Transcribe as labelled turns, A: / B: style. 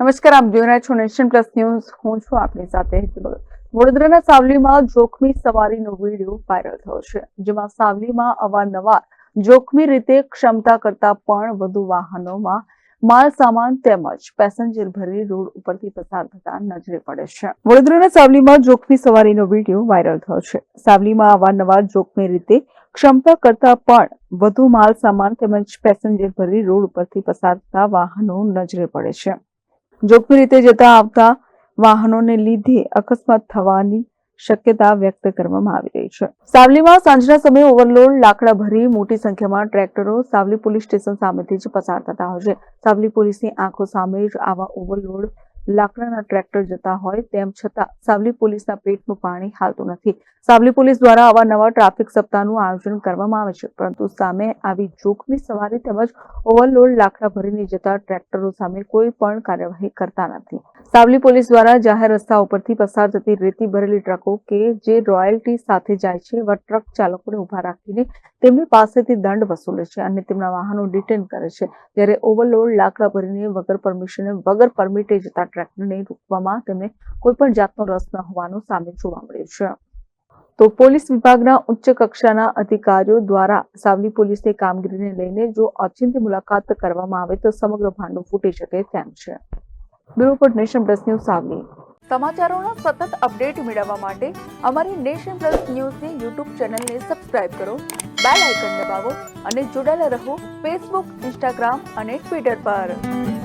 A: નમસ્કાર, આપ જોઈ રહ્યા છો નેશન પ્લસ ન્યૂઝ. હું છું આપની સાથે વડોદરાના સાવલીમાં જોખમી સવારીનો વીડિયો વાયરલ થયો છે, જેમાં સાવલીમાં અવારનવાર જોખમી રીતે ક્ષમતા કરતા પણ વધુ વાહનોમાં માલ સામાન તેમજ પેસેન્જર ભરી રોડ ઉપરથી પસાર થતા નજરે પડે છે. વડોદરાના સાવલીમાં જોખમી સવારીનો વીડિયો વાયરલ થયો છે. સાવલીમાં અવારનવાર જોખમી રીતે ક્ષમતા કરતા પણ વધુ માલ સામાન તેમજ પેસેન્જર ભરી રોડ ઉપરથી પસાર થતા વાહનો નજરે પડે છે. જોખમી રીતે જતા આવતા વાહનોને લીધે અકસ્માત થવાની શક્યતા વ્યક્ત કરવામાં આવી રહી છે. સાવલીમાં સાંજના સમયે ઓવરલોડ લાકડા ભરી મોટી સંખ્યામાં ટ્રેક્ટરો સાવલી પોલીસ સ્ટેશન સામેથી જ પસાર થતા હોય છે. સાવલી પોલીસની આંખો સામે જ આવા ઓવરલોડ લાકડાના ટ્રેક્ટર જતા હોય તેમ છતાં સાવલી પોલીસના પેટનું પાણી હાલતું નથી. સાવલી પોલીસ દ્વારા અવારનવાર ટ્રાફિક સપ્તાહનું આયોજન કરવામાં આવે છે, પરંતુ સામે આવી જોખમી સવારી તેમજ ઓવરલોડ લાકડા ભરીને જતા ટ્રેક્ટરો સામે કોઈ પણ કાર્યવાહી કરતા નથી. સાવલી પોલીસ દ્વારા જાહેર રસ્તા ઉપરથી પસાર થતી રેતી ભરેલી ટ્રકો કે જે રોયલ્ટી સાથે જાય છે, એવા ટ્રક ચાલકોને ઊભા રાખીને તેમની પાસેથી દંડ વસૂલે છે અને તેમના વાહનો ડિટેન કરે છે. જ્યારે ઓવરલોડ લાકડા ભરીને વગર પરમિશને વગર પરમિટે જતા ટ્રેક્ટરને રોકવામાં તેમને કોઈ પણ જાતનો રસ ન હોવાનું સામે જોવા મળ્યું છે. તો પોલીસ વિભાગના ઉચ્ચ કક્ષાના અધિકારીઓ દ્વારા સાવલી પોલીસની કામગીરીને લઈને જો ઓચિંતી મુલાકાત કરવામાં આવે તો સમગ્ર ભાંડું ફૂટી શકે તેમ છે. Bureau report nation plus news Savli. સમાચારોના સતત અપડેટ મેળવવા માટે અમારી નેશન પ્લસ ન્યૂઝની યુટ્યુબ ચેનલને સબસ્ક્રાઇબ કરો, બેલ આઇકન દબાવો અને જોડાયેલા રહો ફેસબુક, ઇન્સ્ટાગ્રામ અને ટ્વિટર પર.